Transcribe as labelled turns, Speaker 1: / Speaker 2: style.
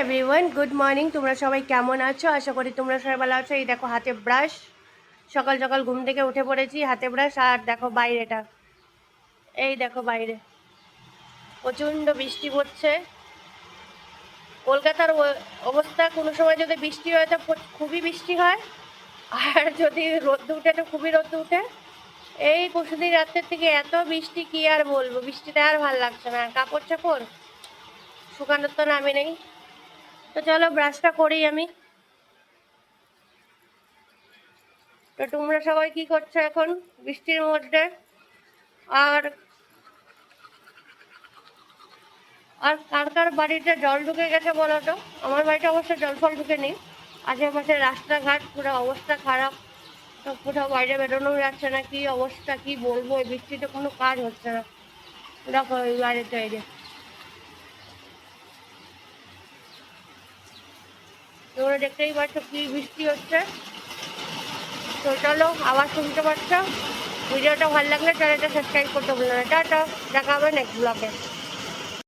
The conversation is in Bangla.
Speaker 1: এভরিওয়ান গুড মর্নিং তোমরা সবাই কেমন আছো? আশা করি তোমরা সবাই ভালো আছো। এই দেখো, হাতে ব্রাশ সকাল সকাল ঘুম থেকে উঠে পড়েছি, হাতে ব্রাশ আর দেখো, বাইরেটা। এই দেখো, বাইরে। প্রচণ্ড বৃষ্টি পড়ছে। কলকাতার অবস্থা কোনো সময় যদি বৃষ্টি হয়, তো খুবই বৃষ্টি হয়। আর যদি রোদ উঠে, তো খুবই রোদ উঠে। এই পরশুদিন রাত্রের থেকে এত বৃষ্টি, কি আর বলব? বৃষ্টিটা আর ভালো লাগছে না। কাপড় চাপড় শুকানোর তো নামে নেই। তো চলো ব্রাশটা করি আমি। তো তোমরা সবাই কি করছ এখন বৃষ্টির মধ্যে? আর আর কার কার বাড়িতে জল ঢুকে গেছে বলো তো? আমার বাড়িতে অবশ্য জল ফল ঢুকে নেই আশেপাশে রাস্তাঘাট, পুরো অবস্থা খারাপ। তো কোথাও বাইরে বেরোনো যাচ্ছে না। কি অবস্থা, কি বলব? এই বৃষ্টিতে কোনো কাজ হচ্ছে না। দেখো এই বাড়িতে এই যে তোমরা দেখতেই পাচ্ছ, কি বৃষ্টি হচ্ছে। তো চলো, আবার শুনতে পাচ্ছ। ভিডিওটা ভালো লাগলে চ্যানেলটা সাবস্ক্রাইব করতে ভুলো না। টাটা, দেখা হবে নেক্সট ব্লগে